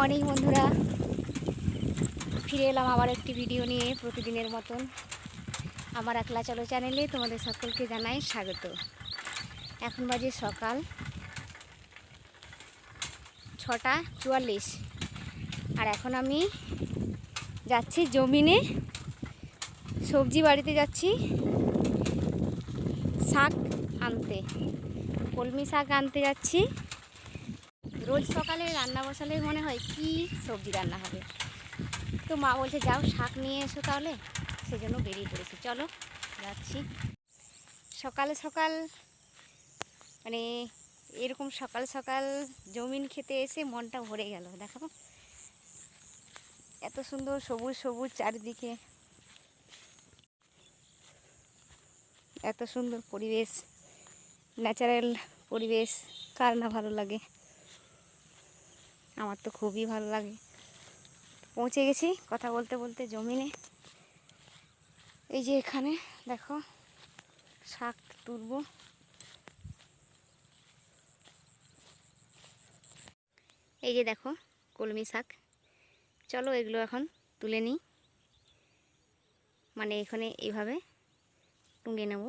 Morning বন্ধুরা। ফিরে এলাম আবার একটি ভিডিও নিয়ে প্রতিদিনের মতন। আমার একলা চলো চ্যানেলে তোমাদের সকলকে জানাই স্বাগত। এখন বাজে সকাল ছটা চুয়াল্লিশ। আর এখন আমি যাচ্ছি জমিনে। সবজি বাড়িতে যাচ্ছি। শাক আনতে। কলমি শাক আনতে যাচ্ছি। রোজ সকালে রান্না বসালে মনে হয় কি সবজি রান্না হবে। তো মা বলছে, যাও শাক নিয়ে এসো তাহলে। সেজন্য বেরিয়ে পড়েছি। চলো, যাচ্ছি। সকালে সকাল মানে এরকম সকাল সকাল জমিন খেতে এসে মনটা ভরে গেল। দেখো, এত সুন্দর সবুজ সবুজ চারিদিকে। এত সুন্দর পরিবেশ, ন্যাচারাল পরিবেশ, কার না ভালো লাগে। আমার তো খুবই ভালো লাগে। পৌঁছে গেছি কথা বলতে বলতে জমিনে। এই যে এখানে, দেখো, শাক তুলবো। এই যে দেখো, কলমি শাক। চলো এগুলো এখন তুলে নিই। মানে এখানে এইভাবে টুঙ্গে নেব।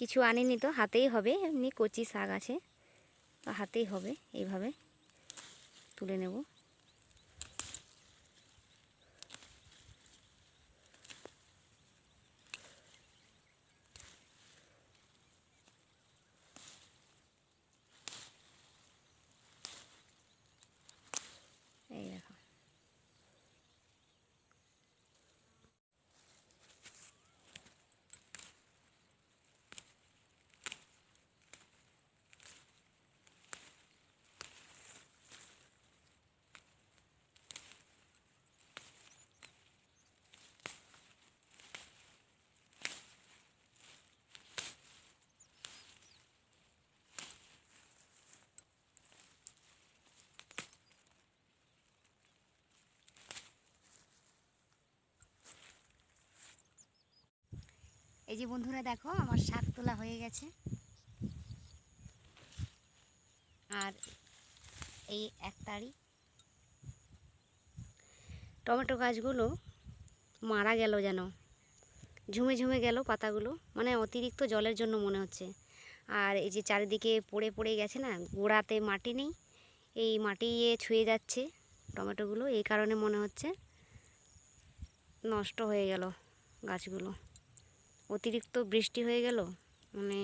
কিছু আনিনি তো, হাতেই হবে, এমনি কচি শাক আছে। হাতেই হবে এইভাবে তুলে নেব এই দেখো এই যে বন্ধুরা দেখো, আমার শাক তোলা হয়ে গেছে। আর এই এক তাড়ি টমেটো গাছগুলো মারা গেল যেন। ঝুমে ঝুমে গেল পাতাগুলো। মানে অতিরিক্ত জলের জন্য মনে হচ্ছে। আর এই যে চারিদিকে পড়ে পড়ে গেছে না, গোড়াতে মাটি নেই। এই মাটি ছুঁয়ে যাচ্ছে টমেটোগুলো। এই কারণে মনে হচ্ছে নষ্ট হয়ে গেল গাছগুলো। অতিরিক্ত বৃষ্টি হয়ে গেল মানে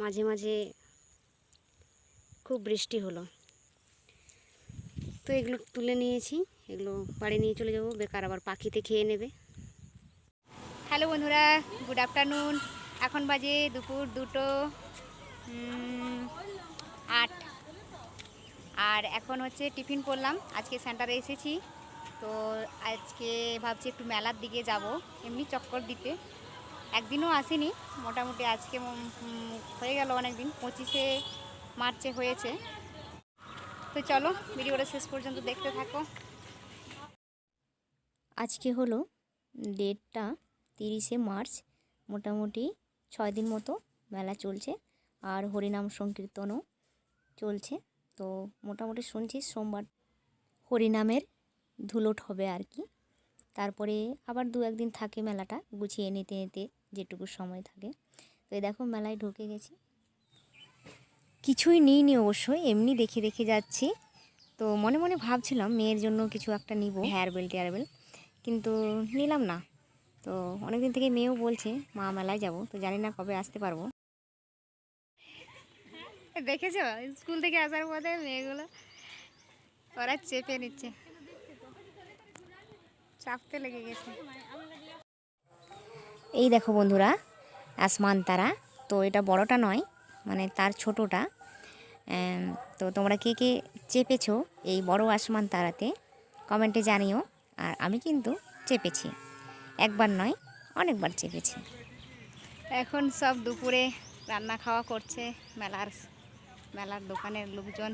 মাঝে মাঝে খুব বৃষ্টি হলো। তো এগুলো তুলে নিয়েছি, এগুলো বাড়ি নিয়ে চলে যাব, বেকার আবার পাখিতে খেয়ে নেবে। হ্যালো বন্ধুরা, গুড আফটারনুন। এখন বাজে দুপুর দুটো আট। আর এখন হচ্ছে টিফিন করলাম, আজকে সেন্টারে এসেছি। তো আজকে ভাবছি একটু মেলার দিকে যাব, এমনি চক্কর দিতে। একদিনও আসিনি, মোটামুটি আজকে হয়ে গেল অনেক দিন পঁচিশে মার্চে হয়েছে। তো চলো, ভিডিওটা শেষ পর্যন্ত দেখতে থাকো। আজকে হলো ডেটটা তিরিশে মার্চ, মোটামুটি ছয় দিন মতো মেলা চলছে, আর হরিনাম সংকীর্তনও চলছে। তো মোটামুটি শুনছি সোমবার হরিনামের ধুলোট হবে আর কি। তারপরে আবার দু একদিন থাকে মেলাটা গুছিয়ে নিতে নিতে যেটুকু সময় থাকে। তো এই দেখো মেলায় ঢুকে গেছি। কিছুই নিইনি অবশ্যই এমনি দেখে দেখে যাচ্ছি। তো মনে মনে ভাবছিলাম মেয়ের জন্য কিছু একটা নিব। হেয়ার বেল্ট টেয়ার বেল্ট কিন্তু নিলাম না। তো অনেকদিন থেকে মেয়েও বলছে মা মেলায় যাব। তো জানি না কবে আসতে পারব। দেখেছ? স্কুল থেকে আসার পথে মেয়েগুলো ওরা চেপে নিচ্ছে। চাপতে লেগে গেছে। এই দেখো বন্ধুরা আসমান তারা। তো এটা বড়টা নয় মানে তার ছোটোটা। তো তোমরা কে কে চেপেছো এই বড় আসমান তারাতে কমেন্টে জানিও। আর আমি কিন্তু চেপেছি। একবার নয় অনেকবার চেপেছি। এখন সব দুপুরে রান্না খাওয়া করছে মেলার মেলার দোকানের লোকজন।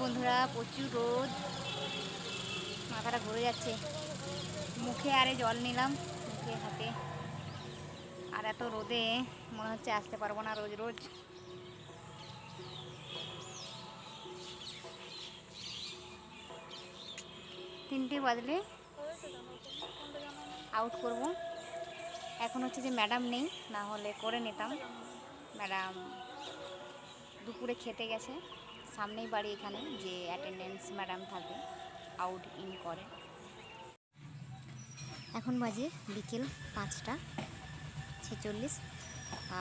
বন্ধুরা, প্রচুর রোদ মাথাটা ঘুরে যাচ্ছে। মুখে আরে জল নিলাম, মুখে, হাতে। আর এত রোদে মনে হচ্ছে আসতে পারব না রোজ রোজ। তিনটে বাজলে আউট করব। এখন হচ্ছে যে ম্যাডাম নেই, না হলে করে নিতাম। ম্যাডাম দুপুরে খেতে গেছে। সামনেই বাড়ি এখানে, যে অ্যাটেন্ডেন্স ম্যাডাম থাকে আউট ইন করে। এখন বাজে বিকেল পাঁচটা ছেচল্লিশ,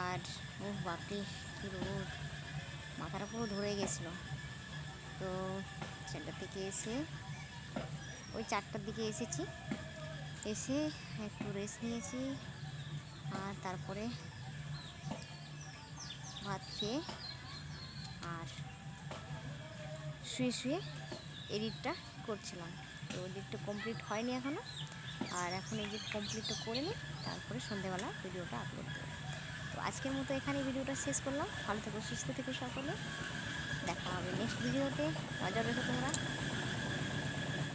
আর ও বাপরে, কী রোদ। মাথাটা পুরো ধরে গেছিল। তো সেন্টার থেকে এসে, ওই চারটার দিকে এসেছি। এসে একটু রেস্ট নিয়েছি, আর তারপরে ভাত খেয়ে, আর শুয়ে শুয়ে এডিটটা করছিলাম। তো এডিটটা কমপ্লিট হয়নি এখনও আর এখন এডিট কমপ্লিটটা করে নিই, তারপরে সন্ধেবেলা ভিডিওটা আপলোড করব। তো আজকের মতো এখানে ভিডিওটা শেষ করলাম। ভালো থেকো, সুস্থ থেকো সকলে। দেখা হবে নেক্সট ভিডিওতে নজর রেখো তোমরা।